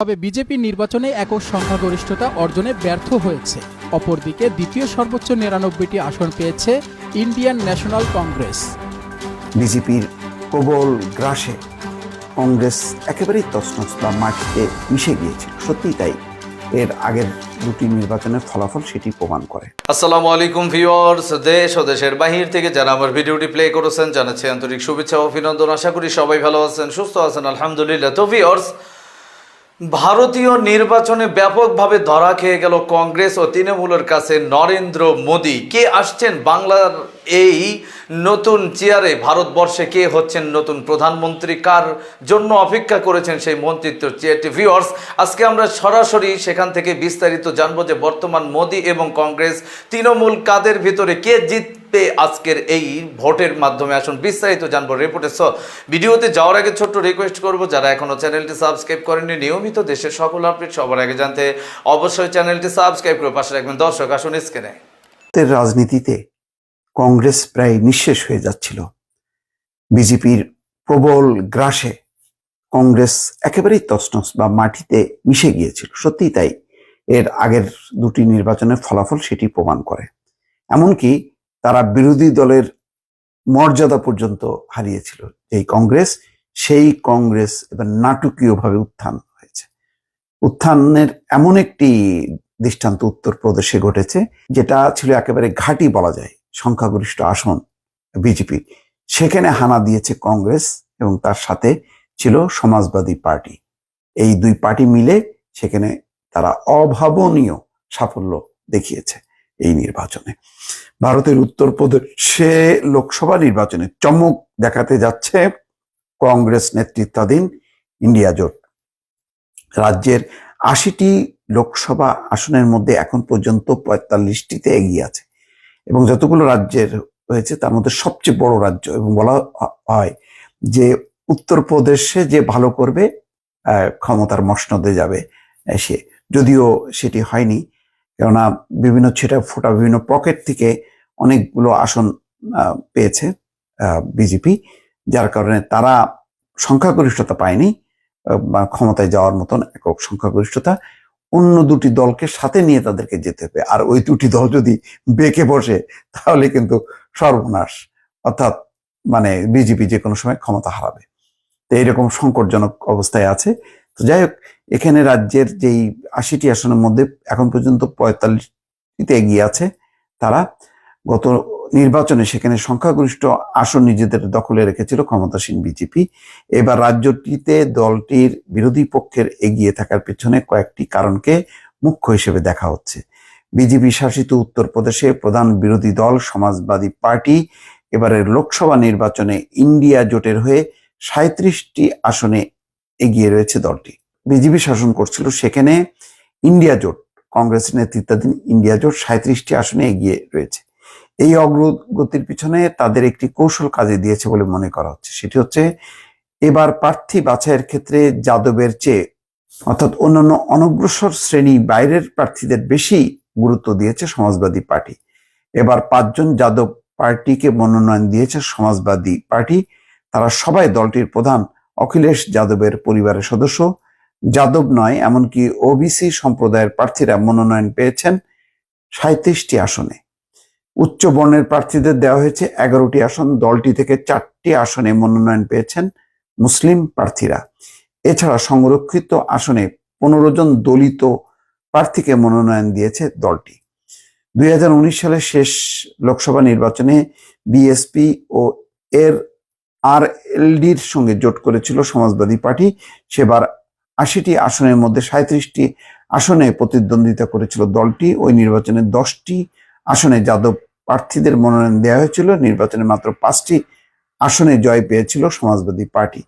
তবে বিজেপি নির্বাচনে একক সংখ্যাগরিষ্ঠতা অর্জনে ব্যর্থ হয়েছে। অপরদিকে দ্বিতীয় সর্বোচ্চ নিরানব্বইটি আসন পেয়েছে ইন্ডিয়ান ন্যাশনাল কংগ্রেস। বিজেপির প্রবল গ্রাসে কংগ্রেস একেবারেই তছনছ বা মাটিতে মিশে গিয়েছিল। সত্যিই তাই। এর আগের দুটি নির্বাচনের ফলাফল সেটি প্রমাণ করে। আসসালামু আলাইকুম ভিউয়ার্স। দেশ ও দেশের বাহির থেকে যারা আমার ভিডিওটি প্লে করেছেন জানাচ্ছি আন্তরিক শুভেচ্ছা ও অভিনন্দন। আশা করি সবাই ভালো আছেন সুস্থ আছেন আলহামদুলিল্লাহ। তো ভিউয়ার্স ভারতীয় নির্বাচনে ব্যাপকভাবে ধরা খেয়ে গেল কংগ্রেস ও তৃণমূলের কাছে নরেন্দ্র মোদী। কে আসছেন বাংলার এই নতুন চেয়ারে? ভারতবর্ষে কে হচ্ছেন নতুন প্রধানমন্ত্রী? কার জন্য অপেক্ষা করেছেন সেই মন্ত্রিত্ব চেয়ারটি ভিউয়ার্স আজকে আমরা সরাসরি সেখান থেকে বিস্তারিত জানব যে বর্তমান মোদী এবং কংগ্রেস তৃণমূল কাদের ভিতরে কে জিতবে আজকের এই ভোটের মাধ্যমে আসুন, বিস্তারিত জানব রিপোর্টে সো ভিডিওতে যাওয়ার আগে ছোট্ট রিকোয়েস্ট করব, যারা এখনও চ্যানেলটি সাবস্ক্রাইব করেননি, নিয়মিত দেশের সকল আপডেট সবার আগে জানতে অবশ্যই চ্যানেলটি সাবস্ক্রাইব করে পাশে রাখবেন। দর্শক, আসুন স্ক্রিনে রাজনীতিতে কংগ্রেস প্রায় নিঃশেষ হয়ে যাচ্ছিল। বিজেপির প্রবল গ্রাসে কংগ্রেস একেবারেই তসনস বা মাটিতে মিশে গিয়েছিল। সত্যিই তাই। এর আগের দুটি নির্বাচনের ফলাফল সেটি প্রমাণ করে। এমনকি তারা বিরোধী দলের মর্যাদা পর্যন্ত হারিয়েছিল। এই কংগ্রেস, সেই কংগ্রেস এবার নাটকীয়ভাবে উত্থান হয়েছে। উত্থানের এমন একটি দৃষ্টান্ত উত্তরপ্রদেশে ঘটেছে, যেটা ছিল একেবারে ঘাঁটি বলা যায়, সংখ্যাগরিষ্ঠ আসন বিজেপির সেখানে হানা দিয়েছে কংগ্রেস এবং তার সাথে ছিল সমাজবাদী পার্টি। এই দুই পার্টি মিলে সেখানে তারা অভাবনীয় সাফল্য দেখিয়েছে। এই নির্বাচনে। ভারতের উত্তরপ্রদেশে লোকসভা নির্বাচনে চমক দেখাতে যাচ্ছে কংগ্রেস নেতৃত্বাধীন ইন্ডিয়া জোট। রাজ্যের আশিটি লোকসভা আসনের মধ্যে এখন পর্যন্ত পঁয়তাল্লিশটিতে এগিয়ে আছে এবং যতগুলো রাজ্যের হয়েছে তার মধ্যে সবচেয়ে বড় রাজ্য এবং বলা হয় যে উত্তরপ্রদেশে যে ভালো করবে ক্ষমতার মসনদে যাবে সে। যদিও সেটি হয়নি কেননা বিভিন্ন ছেটা ফোটা বিভিন্ন পকেট থেকে অনেকগুলো আসন পেয়েছে বিজেপি, যার কারণে তারা সংখ্যাগরিষ্ঠতা পায়নি ক্ষমতায় যাওয়ার মতন একক সংখ্যাগরিষ্ঠতা। অন্য দুটি দলকে সাথে নিয়ে তাদেরকে যেতে হবে, আর ওই দুটি দল যদি বেঁকে বসে, তাহলে কিন্তু সর্বনাশ। অর্থাৎ মানে বিজেপি যে কোনো সময় ক্ষমতা হারাবে। তো এইরকম সংকটজনক অবস্থায় আছে। তো যাই হোক এখানে রাজ্যের যেই আশিটি আসনের মধ্যে এখন পর্যন্ত পঁয়তাল্লিশটিতে এগিয়ে আছে তারা। গত নির্বাচনে সেখানে সংখ্যাগরিষ্ঠ আসন নিজেদের দখলে রেখেছিল ক্ষমতাসীন বিজেপি। এবার রাজ্যটিতে দলটির বিরোধী পক্ষের এগিয়ে থাকার পেছনে কয়েকটি কারণকে মুখ্য হিসেবে দেখা হচ্ছে। বিজেপি শাসিত উত্তরপ্রদেশে প্রধান বিরোধী দল সমাজবাদী পার্টি। এবারের লোকসভা নির্বাচনে ইন্ডিয়া জোটের হয়ে সাঁত্রিশটি আসনে এগিয়ে রয়েছে দলটি। বিজেপি শাসন করছিল সেখানে ইন্ডিয়া জোট কংগ্রেস নেতৃত্বাধীন ইন্ডিয়া জোট সাঁত্রিশটি আসনে এগিয়ে রয়েছে। এই অগ্রগতির পিছনে তাদের একটি কৌশল কাজে দিয়েছে বলে মনে করা হচ্ছে। সেটি হচ্ছে এবার প্রার্থী বাছাইয়ের ক্ষেত্রে যাদবের চেয়ে, অর্থাৎ অন্যান্য অনগ্রসর শ্রেণি বাইরের প্রার্থীদের বেশি গুরুত্ব দিয়েছে সমাজবাদী পার্টি। এবার পাঁচজন যাদব পার্টিকে মনোনয়ন দিয়েছে সমাজবাদী পার্টি। তারা সবাই দলটির প্রধান অখিলেশ যাদবের পরিবারের সদস্য। যাদব নয়, এমনকি ওবিসি সম্প্রদায়ের প্রার্থীরা মনোনয়ন পেয়েছেন সাঁত্রিশটি আসনে। উচ্চ বর্ণের প্রার্থীদের দেওয়া হয়েছে এগারোটি আসন, দলটি থেকে চারটি আসনে মনোনয়ন পেয়েছেন মুসলিম প্রার্থীরা। এছাড়া সংরক্ষিত আসনে পনেরো জন দলিত প্রার্থীকে মনোনয়ন দিয়েছে দলটি। দুই হাজার উনিশ সালের শেষ লোকসভা নির্বাচনে বিএসপি ও এর আর এলডির সঙ্গে জোট করেছিল সমাজবাদী পার্টি। সেবার আশিটি আসনের মধ্যে সাঁত্রিশটি আসনে প্রতিদ্বন্দ্বিতা করেছিল দলটি। ওই নির্বাচনে দশটি আসনে যাদব প্রার্থীদের মনোনয়ন দেওয়া হয়েছিল। নির্বাচনে মাত্র পাঁচটি আসনে জয় পেয়েছিল সমাজবাদী পার্টি।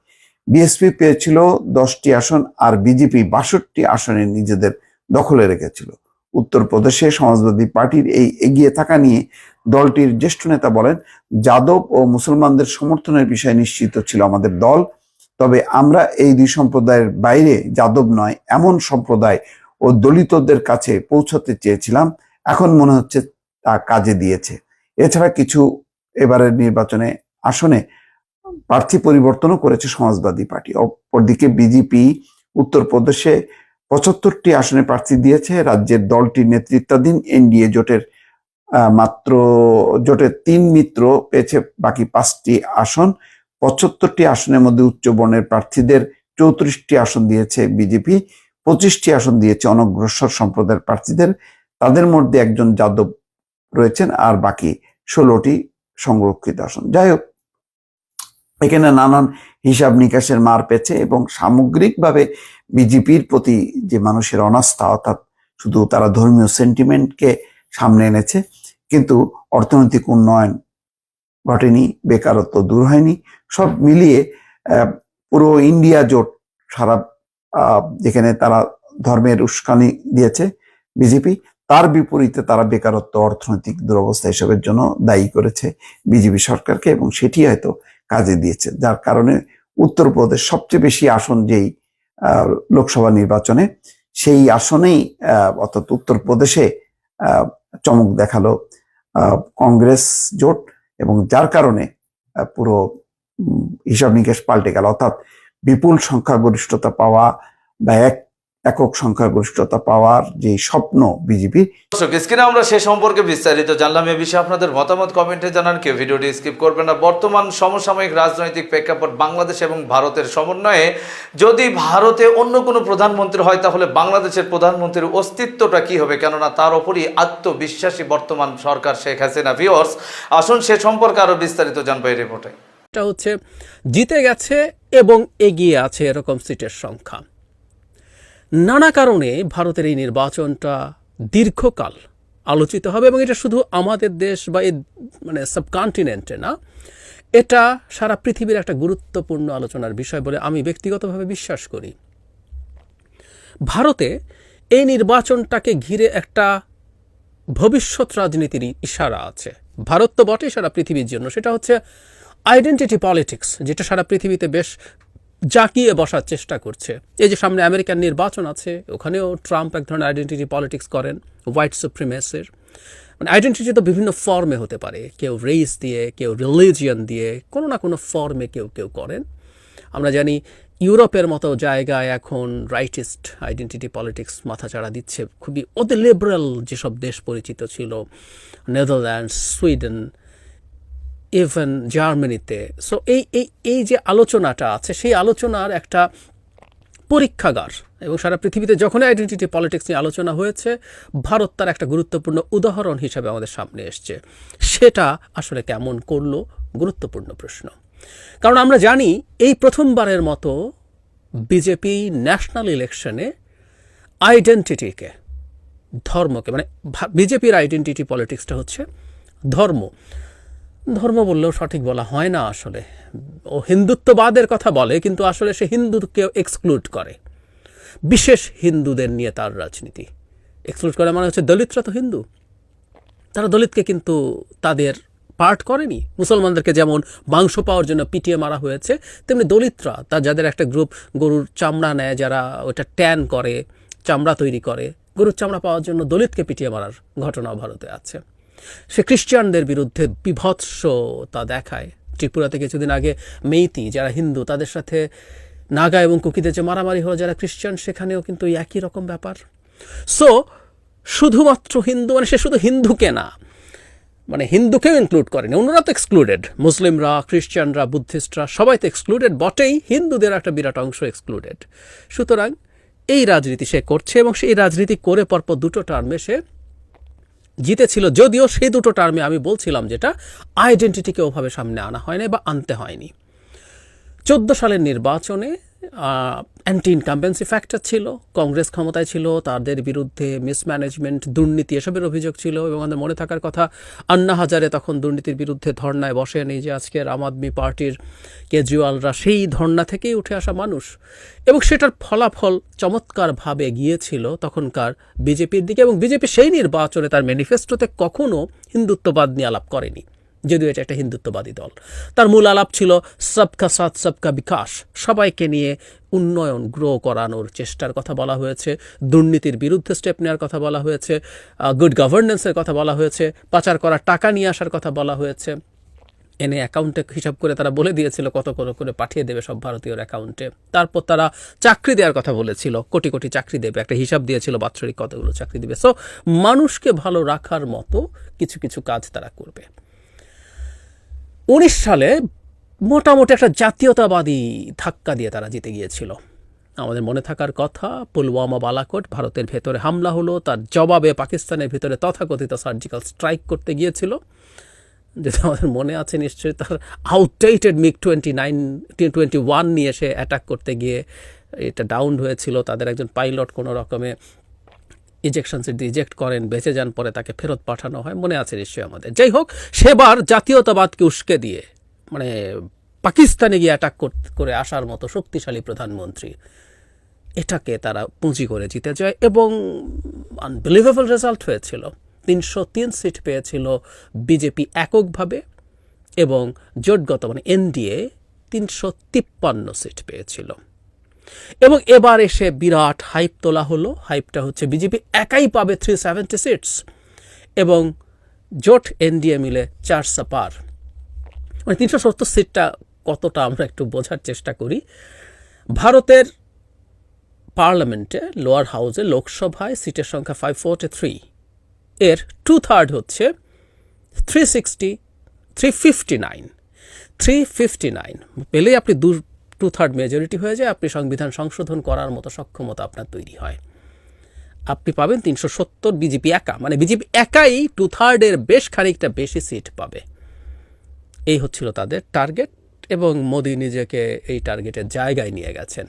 বিএসপি পেয়েছিল দশটি আসন আর বিজেপি বাষট্টি আসনে নিজেদের দখলে রেখেছিল। উত্তরপ্রদেশে সমাজবাদী পার্টির এই এগিয়ে থাকা নিয়ে দলটির জ্যেষ্ঠ নেতা বলেন, যাদব ও মুসলমানদের সমর্থনের বিষয় নিশ্চিত ছিল আমাদের দল। তবে আমরা এই দুই সম্প্রদায়ের বাইরে যাদব নয়, এমন সম্প্রদায় ও দলিতদের কাছে পৌঁছাতে চেয়েছিলাম। এখন মনে হচ্ছে তা কাজে দিয়েছে। এছাড়া কিছু এবারের নির্বাচনে আসনে প্রার্থী পরিবর্তনও করেছে সমাজবাদী পার্টি। অপরদিকে বিজেপি উত্তরপ্রদেশে পঁচাত্তরটি আসনে প্রার্থী দিয়েছে। রাজ্যের দলটি নেতৃত্বাধীন এনডিএ জোটের মাত্র জোটের তিন মিত্র পেয়েছে বাকি পাঁচটি আসন। পঁচাত্তরটি আসনের মধ্যে উচ্চ বর্ণের প্রার্থীদের চৌত্রিশটি আসন দিয়েছে বিজেপি, পঁচিশটি আসন দিয়েছে অনগ্রসর সম্প্রদায়ের প্রার্থীদের। তাদের মধ্যে একজন যাদব রয়েছেন আর বাকি ষোলোটি সংরক্ষিত আসন। যাই হোক, এখানে নানান হিসাব নিকাশের মার পেয়েছে এবং সামগ্রিকভাবে বিজেপির প্রতি যে মানুষের অনাস্থা, অর্থাৎ শুধু তারা ধর্মীয় সেন্টিমেন্টকে সামনে এনেছে। কিন্তু অর্থনৈতিক উন্নয়ন ঘটেনি, বেকারত্ব দূর হয়নি। সব মিলিয়ে পুরো ইন্ডিয়া জোট সারা যেখানে তারা ধর্মের উস্কানি দিয়েছে বিজেপি, তার বিপরীতে তারা বেকারত্ব, অর্থনৈতিক দুরবস্থা এসবের জন্য দায়ী করেছে বিজেপি সরকারকে এবং সেটি হয়তো কাজে দিয়েছে। যার কারণে উত্তরপ্রদেশ সবচেয়ে বেশি আসন যেই লোকসভা নির্বাচনে, সেই আসনেই অর্থাৎ উত্তরপ্রদেশে চমক দেখাল কংগ্রেস জোট এবং যার কারণে পুরো হিসাব নিকেশ পাল্টে গেল। অর্থাৎ বিপুল সংখ্যাগরিষ্ঠতা পাওয়া বা এক একক সংখ্যাগরিষ্ঠতা পাওয়ার যে স্বপ্ন বিজেপি দর্শক স্ক্রিনে আমরা সে সম্পর্কে বিস্তারিত জানলাম। এ বিষয়ে আপনাদের মতামত কমেন্টে জানান। কেউ ভিডিওটি স্কিপ করবেন না। বর্তমান সমসাময়িক রাজনৈতিক প্রেক্ষাপট বাংলাদেশ এবং ভারতের সমন্বয়ে যদি ভারতে অন্য কোনো প্রধানমন্ত্রী হয় তাহলে বাংলাদেশের প্রধানমন্ত্রীর অস্তিত্বটা কি হবে? কেননা তার ওপরই আত্মবিশ্বাসী বর্তমান সরকার শেখ হাসিনা। ভিওর্স আসুন সে সম্পর্কে আরও বিস্তারিত জানব এই রিপোর্টে। এটা হচ্ছে জিতে গেছে এবং এগিয়ে আছে এরকম সিটের সংখ্যা। নানা কারণে ভারতের এই নির্বাচনটা দীর্ঘকাল আলোচিত হবে এবং এটা শুধু আমাদের দেশ বা এই মানে সাবকন্টিনেন্টে না, এটা সারা পৃথিবীর একটা গুরুত্বপূর্ণ আলোচনার বিষয় বলে আমি ব্যক্তিগতভাবে বিশ্বাস করি। ভারতে এই নির্বাচনটাকে ঘিরে একটা ভবিষ্যৎ রাজনীতির ইশারা আছে। ভারত তো বটে সারা পৃথিবীর জন্য, সেটা হচ্ছে আইডেন্টিটি পলিটিক্স যেটা সারা পৃথিবীতে বেশ জাকিয়ে বসার চেষ্টা করছে। এই যে সামনে আমেরিকান নির্বাচন আছে, ওখানেও ট্রাম্প এক ধরনের আইডেন্টিটি পলিটিক্স করেন হোয়াইট সুপ্রিমেসের মানে আইডেন্টিটি তো বিভিন্ন ফর্মে হতে পারে, কেউ রেস দিয়ে, কেউ রিলিজিয়ান দিয়ে, কোনো না কোনো ফর্মে কেউ কেউ করেন। আমরা জানি ইউরোপের মতো জায়গায় এখন রাইটিস্ট আইডেন্টিটি পলিটিক্স মাথাচাড়া দিচ্ছে। খুবই অতি লিবারেল যেসব দেশ পরিচিত ছিল নেদারল্যান্ডস সুইডেন ইভেন জার্মানিতে সো এই এই এই যে আলোচনাটা আছে, সেই আলোচনার একটা পরীক্ষাগার এবং সারা পৃথিবীতে যখনই আইডেন্টিটি পলিটিক্স নিয়ে আলোচনা হয়েছে, ভারত তার একটা গুরুত্বপূর্ণ উদাহরণ হিসাবে আমাদের সামনে এসছে। সেটা আসলে কেমন করল? গুরুত্বপূর্ণ প্রশ্ন। কারণ আমরা জানি, এই প্রথমবারের মতো বিজেপি ন্যাশনাল ইলেকশনে আইডেন্টিটিকে ধর্মকে মানে বিজেপির আইডেন্টিটি পলিটিক্সটা হচ্ছে ধর্ম। ধর্ম বললেও সঠিক বলা হয় না আসলে। ও হিন্দুত্ববাদের কথা বলে, কিন্তু আসলে সে হিন্দুকে এক্সক্লুড করে। বিশেষ হিন্দুদের নিয়ে তার রাজনীতি। এক্সক্লুড করে মানে হচ্ছে দলিতরা তো হিন্দু। তারা দলিতকে কিন্তু তাদের পার্ট করেনি। মুসলমানদেরকে যেমন মাংস পাওয়ার জন্য পিটিয়ে মারা হয়েছে, তেমনি দলিতরা তা যাদের একটা গ্রুপ গরুর চামড়া নেয় যারা ওটা ট্যান করে, চামড়া তৈরি করে, গরুর চামড়া পাওয়ার জন্য দলিতকে পিটিয়ে মারার ঘটনা ভারতে আছে। সে খ্রিস্টানদের বিরুদ্ধে বিভৎসতা দেখায়। ত্রিপুরাতে কিছুদিন আগে মেইতি, যারা হিন্দু, তাদের সাথে নাগা এবং কুকিদের যে মারামারি হলো, যারা খ্রিস্টান, সেখানেও কিন্তু একই রকম ব্যাপার। সো শুধুমাত্র হিন্দু মানে সে শুধু হিন্দুকে না মানে হিন্দুকেও ইনক্লুড করেনি, অন্যরা তো এক্সক্লুডেড মুসলিমরা, খ্রিস্টানরা, বুদ্ধিস্টরা, সবাই তো এক্সক্লুডেড বটেই হিন্দুদের একটা বিরাট অংশ এক্সক্লুডেড সুতরাং এই রাজনীতি সে করছে এবং সেই রাজনীতি করে পরপর দুটো টার্মে সে জিতেছিল। যদিও সেই দুটো টার্মে আমি বলছিলাম যেটা আইডেন্টিটিকে ওভাবে সামনে আনা হয়নি বা আনতে হয়নি। চোদ্দ সালের নির্বাচনে অ্যান্টি ইনকাম্বেন্সি ফ্যাক্টর ছিল, কংগ্রেস ক্ষমতায় ছিল, তাদের বিরুদ্ধে মিসম্যানেজমেন্ট দুর্নীতি এসবের অভিযোগ ছিল এবং আমাদের মনে থাকার কথা, আন্না হাজারে তখন দুর্নীতির বিরুদ্ধে ধর্নায় বসেন। এই যে আজকের আম আদমি পার্টির কেজরিওয়ালরা, সেই ধর্না থেকেই উঠে আসা মানুষ। এবং সেটার ফলাফল চমৎকারভাবে গিয়েছিল তখনকার বিজেপির দিকে এবং বিজেপি সেই নির্বাচনে তার ম্যানিফেস্টোতে কখনও হিন্দুত্ববাদ নিয়ে আলাপ করেনি। যদিও এটা একটা হিন্দুত্ববাদী দল। তার মূল আলাপ ছিল, সবকা সাথ, সবকা বিকাশ। সবাইকে নিয়ে উন্নয়ন গ্রো করানোর চেষ্টার কথা বলা হয়েছে, দুর্নীতির বিরুদ্ধে স্টেপ নেওয়ার কথা বলা হয়েছে গুড গভর্নেন্সের কথা বলা হয়েছে, পাচার করা টাকা নিয়ে আসার কথা বলা হয়েছে। এনে অ্যাকাউন্টে হিসাব করে তারা বলে দিয়েছিল, কত করে করে পাঠিয়ে দেবে সব ভারতীয়র অ্যাকাউন্টে তারপর তারা চাকরি দেওয়ার কথা বলেছিল, কোটি কোটি চাকরি দেবে, একটা হিসাব দিয়েছিল, বাৎসরিক কতগুলো চাকরি দেবে। সো মানুষকে ভালো রাখার মতো কিছু কিছু কাজ তারা করবে। উনিশ সালে মোটামুটি একটা জাতীয়তাবাদী ধাক্কা দিয়ে তারা জিতে গিয়েছিল। আমাদের মনে থাকার কথা, পুলওয়ামা বালাকোট ভারতের ভেতরে হামলা হলো, তার জবাবে পাকিস্তানের ভিতরে তথাকথিত সার্জিক্যাল স্ট্রাইক করতে গিয়েছিল। যেটা আমাদের মনে আছে নিশ্চয়ই, তার outdated MiG twenty nine twenty one নিয়ে সে অ্যাটাক করতে গিয়ে এটা ডাউন হয়েছিল। তাদের একজন পাইলট কোনো রকমে ইজেকশন সিট ইজেক্ট করেন, বেঁচে যান, পরে তাকে ফেরত পাঠানো হয়। মনে আছে নিশ্চয়ই আমাদের। যাই হোক, সেবার জাতীয়তাবাদকে উস্কে দিয়ে মানে পাকিস্তানে গিয়ে অ্যাটাক করে আসার মতো শক্তিশালী প্রধানমন্ত্রী, এটাকে তারা পুঁজি করে জিতে যায় এবং আনবিলিভেবল রেজাল্ট হয়েছিল। তিনশো তিন সিট পেয়েছিল বিজেপি এককভাবে এবং জোটগত মানে এনডিএ তিনশো তিপ্পান্ন সিট পেয়েছিল। এবং এবার এসে বিরাট হাইপ তোলা হলো। হাইপটা হচ্ছে বিজেপি একাই পাবে থ্রি সেভেন্টি সিটস এবং জোট এনডিএ মিলে চারশো পার মানে তিনশো সত্তর সিটটা কতটা আমরা একটু বোঝার চেষ্টা করি। ভারতের পার্লামেন্টে লোয়ার হাউসে লোকসভায় সিটের সংখ্যা ফাইভ ফোর্টি থ্রি এর টু থার্ড হচ্ছে three sixty three fifty nine three fifty nine পেলেই আপনি দু টু থার্ড মেজরিটি হয়ে যায়, আপনি সংবিধান সংশোধন করার মতো সক্ষমতা আপনার তৈরি হয়। আপনি পাবেন তিনশো সত্তর বিজেপি একা মানে বিজেপি একাই টু থার্ডের বেশ খানিকটা বেশি সিট পাবে। এই হচ্ছিল তাদের টার্গেট এবং মোদি নিজেকে এই টার্গেটের জায়গায় নিয়ে গেছেন।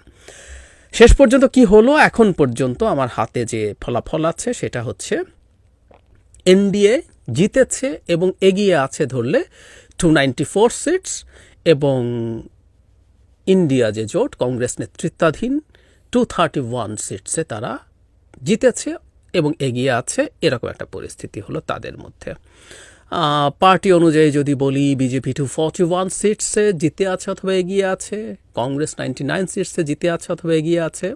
শেষ পর্যন্ত কি হলো? এখন পর্যন্ত আমার হাতে যে ফলাফল আছে সেটা হচ্ছে, এনডিএ জিতেছে এবং এগিয়ে আছে ধরলে টু নাইনটি ফোর সিটস এবং ইন্ডিয়া যে জোট, কংগ্রেস নেতৃত্বাধীন টু থার্টি ওয়ান সিটসে তারা জিতেছে এবং এগিয়ে আছে। এরকম একটা পরিস্থিতি হলো তাদের মধ্যে। পার্টি অনুযায়ী যদি বলি বিজেপি টু ফর্টি ওয়ান সিটসে জিতে আছে অথবা এগিয়ে আছে, কংগ্রেস নাইনটি নাইন সিটসে জিতে আছে অথবা এগিয়ে আছে।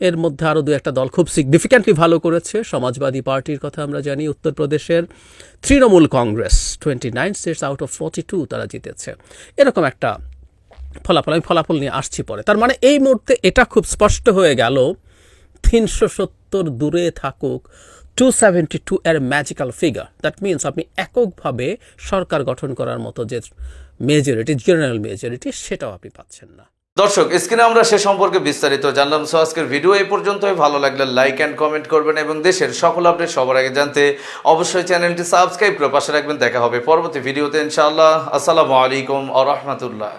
এর মধ্যে আরও দু একটা দল খুব সিগনিফিক্যান্টলি ভালো করেছে। সমাজবাদী পার্টির কথা আমরা জানি, উত্তরপ্রদেশের Trinamool Congress twenty nine seats out of forty two তারা জিতেছে। এরকম একটা ফলাফল, আমি ফলাফল নিয়ে আসছি পরে। তার মানে এই মুহূর্তে এটা খুব স্পষ্ট হয়ে গেল, তিনশো সত্তর দূরে থাকুক টু সেভেন্টি টু এর ম্যাজিক্যাল ফিগার দ্যাট মিনস আপনি এককভাবে সরকার গঠন করার মতো যে মেজরিটি জেনারেল মেজরিটি সেটাও আপনি পাচ্ছেন না। দর্শক, স্ক্রিনে আমরা সে সম্পর্কে বিস্তারিত জানলাম। সো আজকের ভিডিও এই পর্যন্তই। ভালো লাগলে লাইক অ্যান্ড কমেন্ট করবেন এবং দেশের সকল আপডেট সবার আগে জানতে অবশ্যই চ্যানেলটি সাবস্ক্রাইব করে পাশে রাখবেন। দেখা হবে পরবর্তী ভিডিওতে ইনশাআল্লাহ। আসসালামু আলাইকুম আ রহমতুল্লাহ।